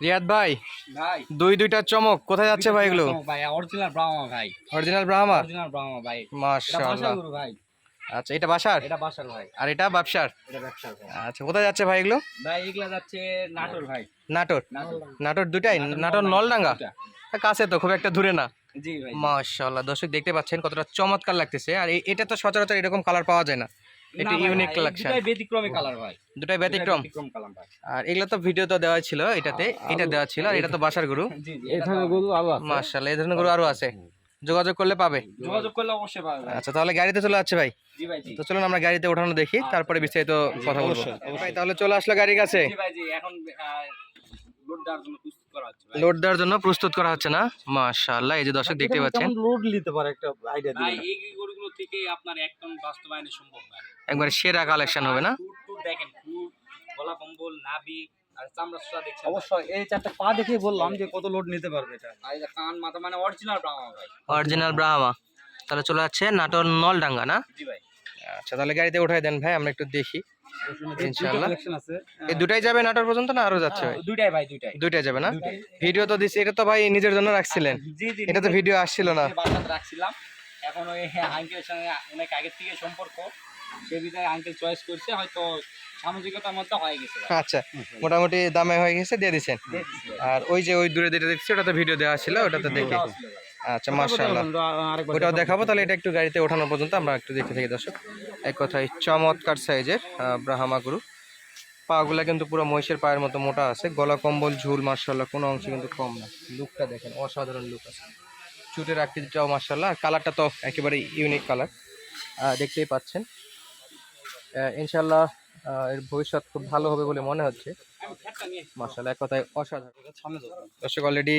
রিয়াদ ভাই ভাই। দুই দুইটা চমক। কোথায় যাচ্ছে ভাই এগুলো ভাই। অরিজিনাল ব্রাহ্মা ভাই। অরিজিনাল ব্রাহ্মা অরিজিনাল ব্রাহ্মা ভাই। মাশাআল্লাহ। ভাই। আচ্ছা এটা বাসার? এটা বাসার ভাই। আর এটা ব্যবসার? এটা ব্যবসার ভাই। আচ্ছা কোথায় যাচ্ছে ভাই এগুলো ভাই এগুলা যাচ্ছে নাটোর ভাই। নাটোর? নাটোর। দুটাই নাটোর নলডাঙ্গা। কাছে তো খুব একটা দূরে না। জি ভাই। মাশাআল্লাহ দর্শক দেখতে পাচ্ছেন কতটা চমৎকার লাগতেছে। আর এটা তো সচরাচর এরকম কালার পাওয়া যায় না। এটা ইউনিক কালেকশন দুটাই ব্যতিক্রমী কালার ভাই। দুটাই ব্যতিক্রম। ব্যতিক্রম কালার ভাই। আর এগুলো তো ভিডিও তো দেওয়া ছিল এটাতে এটা দেওয়া ছিল আর এটা তো বাসার গরু। জি জি এই ধরনের গরু আরও আছে? মাশাআল্লাহ এই ধরনের গরু আরও আছে। যোগাযোগ করলে পাবে। যোগাযোগ করলে অবশ্যই পাবে আচ্ছা তাহলে গাড়িতে চলে যাচ্ছে ভাই। জি ভাই তো চলুন আমরা গাড়িতে ওঠানো দেখি তারপরে বিস্তারিত কথা বলব। ভাই তাহলে চলে আসলো গাড়ির কাছে। জি ভাই জি এখন লোড দেওয়ার জন্য প্রস্তুত করা হচ্ছে ভাই। লোড দেওয়ার জন্য প্রস্তুত করা হচ্ছে না? মাশাআল্লাহ এই যে দর্শক দেখতে পাচ্ছেন। লোড নিতে পারে একটা আইডিয়া এই গরুগুলো থেকে আপনার একদম বাস্তবায়নে সম্ভব ভাই। একবার সেরা কালেকশন হবে না? টুট টুট দেখেন গলা কম্বল নাভি আর চামড়া সুতা দেখছেন? অবশ্যই এই চারটা পা দেখে বললাম যে কত লোড নিতে পারবে এটা। আর এই কান মাথা মানে অরিজিনাল ব্রাহ্মা ভাই। অরিজিনাল ব্রাহ্মা তাহলে চলে যাচ্ছে নাটোর নলডাঙ্গা না? জি ভাই। আচ্ছা তাহলে গাড়িতে উঠাই দেন ভাই আমরা একটু দেখি। ইনশাআল্লাহ। এই দুটাই যাবে নাটোর পর্যন্ত না আরও যাচ্ছে ভাই? ভাই যাবে না? ভিডিও তো দিছি এটা তো ভাই নিজের জন্য রাখছিলেন। জি জি এটা তো ভিডিও আসছিল না। রাখছিলাম। এখন ওই আঙ্কেলের সঙ্গে অনেক আগের থেকে সম্পর্ক। সে আঙ্কেল চয়েস করছে হয়তো সামাজিকতার মধ্যে হয়ে গেছে আচ্ছা মোটামুটি দামে হয়ে গেছে দিয়ে। আর ওই যে ওই দূরে যেটা দেখছি ওটা তো ভিডিও দেওয়া ছিল ওটা তো দেখি। আচ্ছা আরেকবার ওটাও দেখাবো। তাহলে এটা একটু গাড়িতে ওঠানো পর্যন্ত আমরা একটু দেখতে থাকি দর্শক। এক কথায় চমৎকার সাইজের ব্রাহ্মা গরু। পাগুলা কিন্তু পুরো মহিষের পায়ের মতো মোটা আছে। গলা কম্বল ঝুল মার্শাল্লাহ কোনো অংশ কিন্তু কম না। লুকটা দেখেন অসাধারণ লুক আছে। চুটের আকৃতিটাও মার্শাল্লাহ আর কালারটা তো একেবারে ইউনিক কালার দেখতেই পাচ্ছেন। ইনশাল্লাহ এর ভবিষ্যৎ খুব ভালো হবে বলে মনে হচ্ছে। মার্শাল্লাহ এক কথায় অসাধারণ। দর্শক অলরেডি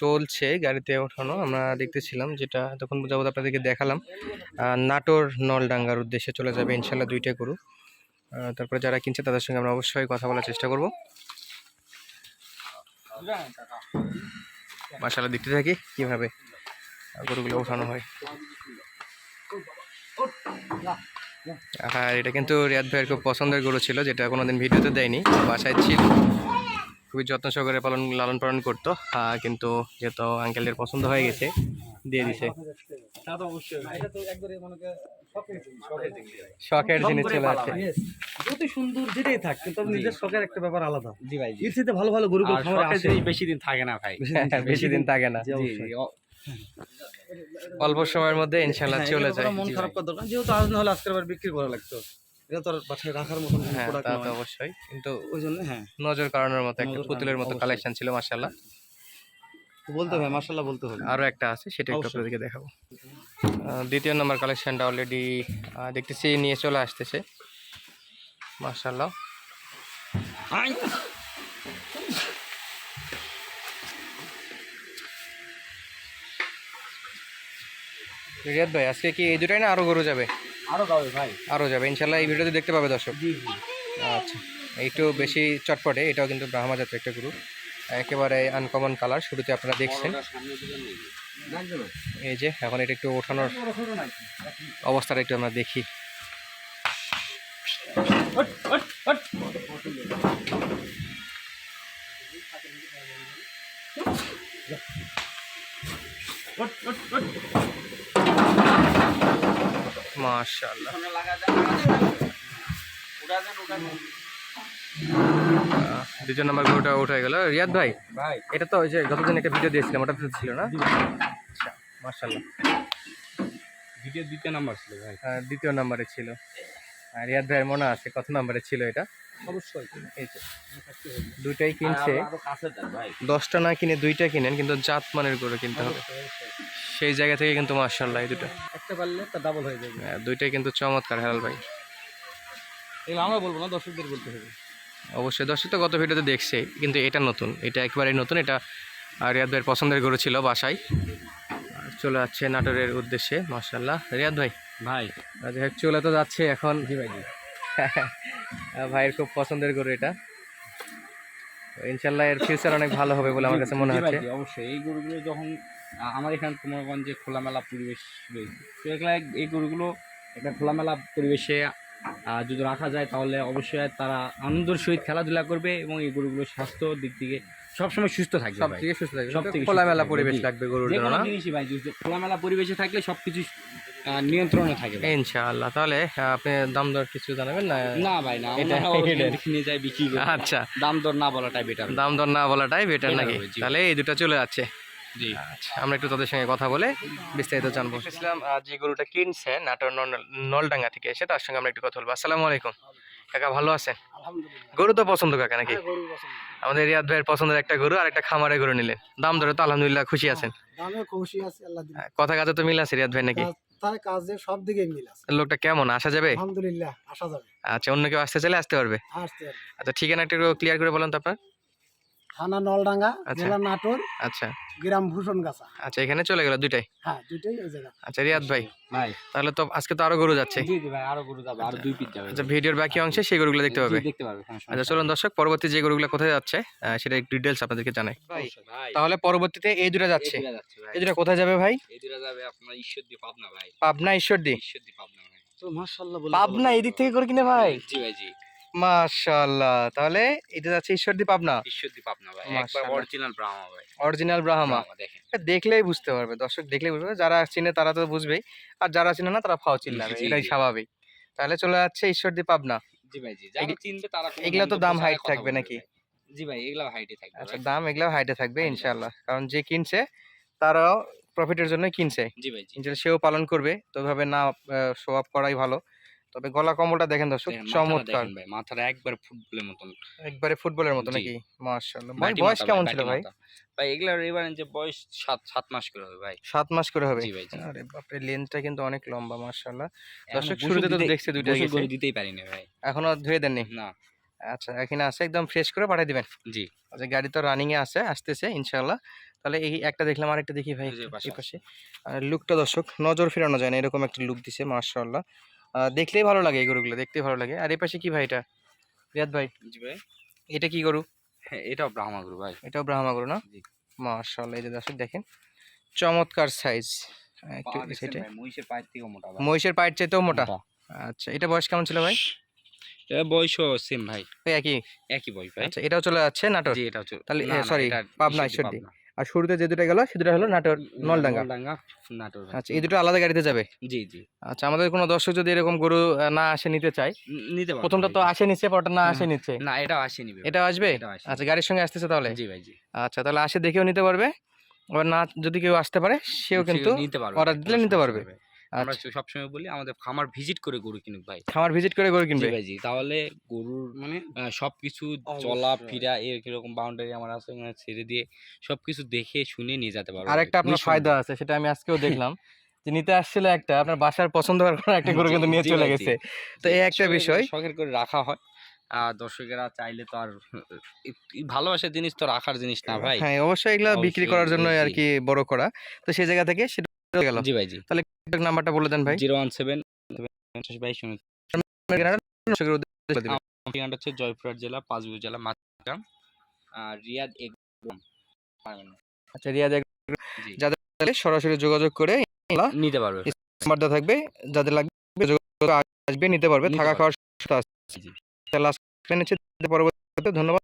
চলছে গাড়িতে ওঠানো। আমরা দেখতেছিলাম যেটা তখন যাবত আপনাদেরকে দেখালাম। নাটোর নলডাঙ্গার উদ্দেশ্যে চলে যাবে ইনশাল্লাহ দুইটা গরু। তারপরে যারা কিনছে তাদের সঙ্গে আমরা অবশ্যই কথা বলার চেষ্টা করব। মাসালা দেখতে থাকি কীভাবে গরুগুলো ওঠানো হয়। আর এটা কিন্তু রিয়াদ ভাইয়ের খুব পছন্দের গরু ছিল যেটা কোনোদিন ভিডিওতে দেয়নি। বাসায় ছিল। খুবই যত্ন সহকারে পালন লালন পালন করতো। কিন্তু যেহেতু আঙ্কেলের পছন্দ হয়ে গেছে দিয়ে দিছে। শখের জিনিস, চলে সুন্দর যেটাই থাক কিন্তু নিজের শখের একটা ব্যাপার আলাদা। জি ভাই ভালো ভালো গরু বেশি দিন থাকে না ভাই। বেশি দিন থাকে না। অল্প সময়ের মধ্যে ইনশাল্লাহ হ্যাঁ, চলে যায় মন খারাপ করার দরকার যেহেতু আজ না হলে আজকের বার বিক্রি করা লাগতো। এটা তো আর বাসায় রাখার মতন হ্যাঁ প্রোডাক্ট তা তো অবশ্যই। কিন্তু ওই জন্য হ্যাঁ। নজর কাড়ানোর মতো একটা পুতুলের মতো কালেকশন ছিল মার্শাল্লাহ তো বলতে হবে মার্শাল্লাহ বলতে হবে। আরও একটা আছে সেটা একটু। আপনাদেরকে দেখাবো। দ্বিতীয় নম্বর কালেকশনটা অলরেডি দেখতেছি নিয়ে চলে আসতেছে। মার্শাল্লাহ রিয়াদ ভাই আজকে কি এই দুটাই না আরও গরু যাবে? আরও গাবে ভাই। আরও যাবে ইনশাল্লাহ এই ভিডিওতে দেখতে পাবে দর্শক। আচ্ছা একটু বেশি চটপটে এটাও কিন্তু ব্রাহ্মা জাতের একটা গরু। একেবারে আনকমন কালার শুরুতে আপনারা দেখছেন। এই যে এখন এটা একটু ওঠানোর অবস্থাটা একটু আমরা দেখি। মাশাআল্লাহ আহ, দ্বিতীয় নম্বর গরুটা উঠে গেল। রিয়াদ ভাই ভাই। এটা তো ওই যে গতদিন একটা ভিডিও দিয়েছিলাম ওটা তো ছিল না? আচ্ছা মাশাআল্লাহ। ভিডিও দ্বিতীয় নাম্বার ছিল ভাই। হ্যাঁ দ্বিতীয় নাম্বারে ছিল। রিয়াদ ভাইয়ের মনে আছে কত নম্বরে ছিল এটা? অবশ্যই। এই যে দুইটাই কিনছে। দশটা না কিনে দুইটা কিনেন কিন্তু জাত মানের গরু কিনতে হবে। সেই জায়গা থেকে কিন্তু মার্শাল্লাহ এই দুটো। একটা পারলে তা ডাবল হয়ে যাবে। আহ, দুইটাই কিন্তু চমৎকার হেলাল ভাই। এগুলো আমরা বলব না দর্শকদের বলতে হবে। অবশ্যই দর্শক তো গত ভিডিওতে দেখছে কিন্তু এটা নতুন এটা একেবারেই নতুন। এটা রিয়াদ ভাইয়ের পছন্দের গরু ছিল বাসায়। চলে যাচ্ছে নাটোরের উদ্দেশ্যে মার্শাল্লাহ রিয়াদ ভাই? ভাই। যাই হোক, চলে তো যাচ্ছে এখন। জি ভাই ভাইয়ের খুব পছন্দের গরু এটা। ইনশাল্লাহ এর ফিউচার অনেক ভালো হবে বলে আমার কাছে মনে হচ্ছে। অবশ্যই। এই গরুগুলো যখন আমার এখানে তোমারগঞ্জে খোলামেলা পরিবেশ রয়েছে। এই গরুগুলো একটা খোলামেলা পরিবেশে যদি রাখা যায় তাহলে অবশ্যই তারা আনন্দের সহিত খেলাধুলা করবে এবং এই গরুগুলো স্বাস্থ্য দিক থেকে সবসময় সুস্থ থাকবে সব থেকে সুস্থ থাকবে। সব থেকে খোলামেলা পরিবেশ থাকবে, লাগবে গরুর জন্য না জিনিসই ভাই খোলামেলা পরিবেশে থাকলে সব কিছু নিয়ন্ত্রণে থাকে ইনশাআল্লাহ। তাহলে আপনি দাম দর কিছু জানাবেন না? না ভাই না এটা- নিয়ে যাই বিক্রি করি। আচ্ছা। দাম দর না বলাটাই বেটার দাম দর না বলাটাই বেটার নাকি? তাহলে এই দুটো চলে যাচ্ছে। জি। আচ্ছা আমরা একটু তাদের সঙ্গে কথা বলে বিস্তারিত জানব। ইসলাম যে গরুটা কিনছে নাটোর নল- নলডাঙ্গা থেকে এসে তার সঙ্গে আমরা একটু কথা বলব। আসসালামু আলাইকুম। কাকা ভালো আছেন গরু তো পছন্দ কাকা নাকি? গরু আমাদের রিয়াদ ভাইয়ের পছন্দের একটা গরু আর একটা খামারে গরু নিলেন। দাম ধরে তো আলহামদুলিল্লাহ খুশি আছেন। দামে খুশি আছে আল্লাহ দিলে। আহ, কথা কাজে তো মিল আছে রিয়াদ ভাই নাকি? কাজে সব দিকে মিল আছে। লোকটা কেমন আসা যাবে? আলহামদুলিল্লাহ আসা যাবে। আচ্ছা অন্য কেউ আসতে চাইলে আসতে পারবে। আসতে পারবে। আচ্ছা ঠিকানা একটু ক্লিয়ার করে বলেন তো আপনার। থানা নলডাঙ্গা আচ্ছা। জেলা নাটোর আচ্ছা। গ্রাম ভূষণ গাছা আচ্ছা এখানে চলে গেল দুইটাই? হ্যাঁ দুইটাই ওই জায়গা। আচ্ছা রিয়াদ ভাই ভাই। তাহলে তো আজকে তো আরও গরু যাচ্ছে। জি জি ভাই আরও গরু যাবে আরও দুই পিস যাবে। আচ্ছা ভিডিওর বাকি অংশে সেই গরুগুলো দেখতে পাবে। দেখতে সমস্যা আচ্ছা চলুন দর্শক পরবর্তী যে গরুগুলো কোথায় যাচ্ছে সেটা একটু ডিটেলস আপনাদেরকে জানাই। ভাই তাহলে পরবর্তীতে এই দুটো যাচ্ছে। এই দুটা যাচ্ছে এই দুটো কোথায় যাবে ভাই? এই দুটা যাবে আপনার ঈশ্বরদী পাবনা ভাই। পাবনা ঈশ্বরদী। ঈশ্বরদী পাবনা ভাই। তো মাশাআল্লাহ বলে পাবনা এদিক থেকে করে কিনে ভাই? জি ভাই জি। মাশাআল্লাহ। তাহলে এটা যাচ্ছে ঈশ্বরদী পাবনা? ঈশ্বরদী পাবনা ভাই একবার অরিজিনাল ব্রাহ্মা ভাই। অরিজিনাল ব্রাহ্মা দেখলেই বুঝতে পারবে দর্শক দেখলেই বুঝতে পারবে যারা চিনে তারা তো বুঝবেই আর যারা চিনে না তারা ফাও চিল্লাবে এটাই স্বাভাবিক। তাহলে চলে যাচ্ছে ঈশ্বরদী পাবনা। জি ভাই জি যারা চিনবে তারা এগুলা তো দাম কথা থাকবে নাকি? জি ভাই এগুলা হাইটে থাকবে আচ্ছা দাম এগুলো হাইটে থাকবে হাইটে ইনশাআল্লাহ। কারণ যে কিনছে তারাও প্রফিটের জন্য কিনছে। জি ভাই সেও পালন করবে তো ওইভাবে না শো আপ করাই ভালো। তবে গলা কম্বলটা দেখেন দর্শক চমৎকার। ভাই মাথাটা একবার ফুটবলের মতন। একবারে ফুটবলের মতন। নাকি? মাশাআল্লাহ। ভাই বয়স কেমন ছিল ভাই। ভাই এগুলার এবার যে বয়স সাত সাত মাস করে হবে ভাই। সাত মাস করে হবে? জি ভাই আরে বাপরে লেন্থটা কিন্তু অনেক লম্বা মাশাআল্লাহ। দর্শক শুরুতে তো দেখছে দুইটা গেছে। দিতেই পারিনি ভাই। এখনও ধুয়ে দেননি? না। আচ্ছা এখানে আছে একদম ফ্রেশ করে পাঠিয়ে দিবেন। জি। আচ্ছা গাড়ি তো রানিং এ আছে আসতেছে ইনশাআল্লাহ। তাহলে এই একটা দেখলাম আরেকটা দেখি ভাই এই পাশে লুকটা দর্শক নজর ফেরানো যায় না এরকম একটা লুক দিছে মাশাআল্লাহ। দেখলেই ভালো লাগে এই গরুগুলো দেখতে ভালো লাগে। আর এই পাশে কি ভাই এটা? রিয়াদ ভাই জি ভাই। এটা কি গরু? হ্যাঁ এটাও ব্রাহ্মা গরু ভাই। এটাও ব্রাহ্মা গরু না? জি। মাশাআল্লাহ এই যে দর্শক দেখেন চমৎকার সাইজ একটু সেটা মহিষের পায়ের থেকেও মোটা ভাই। মহিষের পায়ের চাইতেও মোটা। আচ্ছা এটা বয়স কেমন ছিল ভাই? এটা বয়সও সেম ভাই। একই? একই বয়স ভাই। আচ্ছা এটাও চলে যাচ্ছে নাটোর? জি এটা হচ্ছে তাহলে, এটা পাবনা, ঈশ্বরদী। আর শুরুতে যে দুটো গেল সে দুটো হলো নাটোর নলডাঙ্গা। নাটোর আচ্ছা এই দুটো আলাদা গাড়িতে যাবে? জি জি। আচ্ছা আমাদের কোনো দর্শক যদি এরকম গরু না আসে নিতে চায় নিতে প্রথমটা তো আসে নিচ্ছে পরটা না আসে। নিচ্ছে। না এটাও আসেনি নিবে এটাও আসবে? আচ্ছা গাড়ির সঙ্গে আসতেছে তাহলে? জি ভাই জি। আচ্ছা তাহলে আসে দেখেও নিতে পারবে। আবার না যদি কেউ আসতে পারে সেও কিন্তু অর্ডার দিলে নিতে পারবে। আমরা আচ্ছা। সবসময় বলি আমাদের খামার ভিজিট করে গরু কিনুক ভাই। খামার ভিজিট করে গরু কিনবে? ভাই জি। তাহলে গরুর মানে সবকিছু চলা ফিরা এর কীরকম বাউন্ডারি আমার আছে ওখানে ছেড়ে দিয়ে সবকিছু দেখে শুনে নিয়ে যেতে পারব। আরেকটা আপনার। ফায়দা আছে সেটা আমি আজকেও দেখলাম। যে নিতে আসছিল একটা আপনার বাসার পছন্দ হওয়ার কোনো একটা গরু কিন্তু নিয়ে চলে গেছে। তো এই একটা বিষয়। শখের করে রাখা হয়। আর দর্শকেরা চাইলে তো আর ভালোবাসার জিনিস তো রাখার জিনিস না ভাই। হ্যাঁ অবশ্যই এগুলো বিক্রি করার জন্য আর কি বড় করা। তো সেই জায়গা থেকে গেল। জি ভাই জি। নাম্বারটা বলে দেন ভাই। জিরো ওয়ান সেভেন বাইশ। ঠিকানাটা হচ্ছে জয়পুরহাট জেলা পাঁচবিউ জেলা মাতগ্রাম আর রিয়াদ এক আচ্ছা রিয়াদ যাদের তাহলে সরাসরি যোগাযোগ করে নিতে পারবে। নাম্বার দেওয়া থাকবে। যাদের লাগবে যোগাযোগ আসবে নিতে পারবে থাকা খাওয়ার সুবিধা আছে। তাহলে নিচ্ছি, পরবর্তীতে ধন্যবাদ।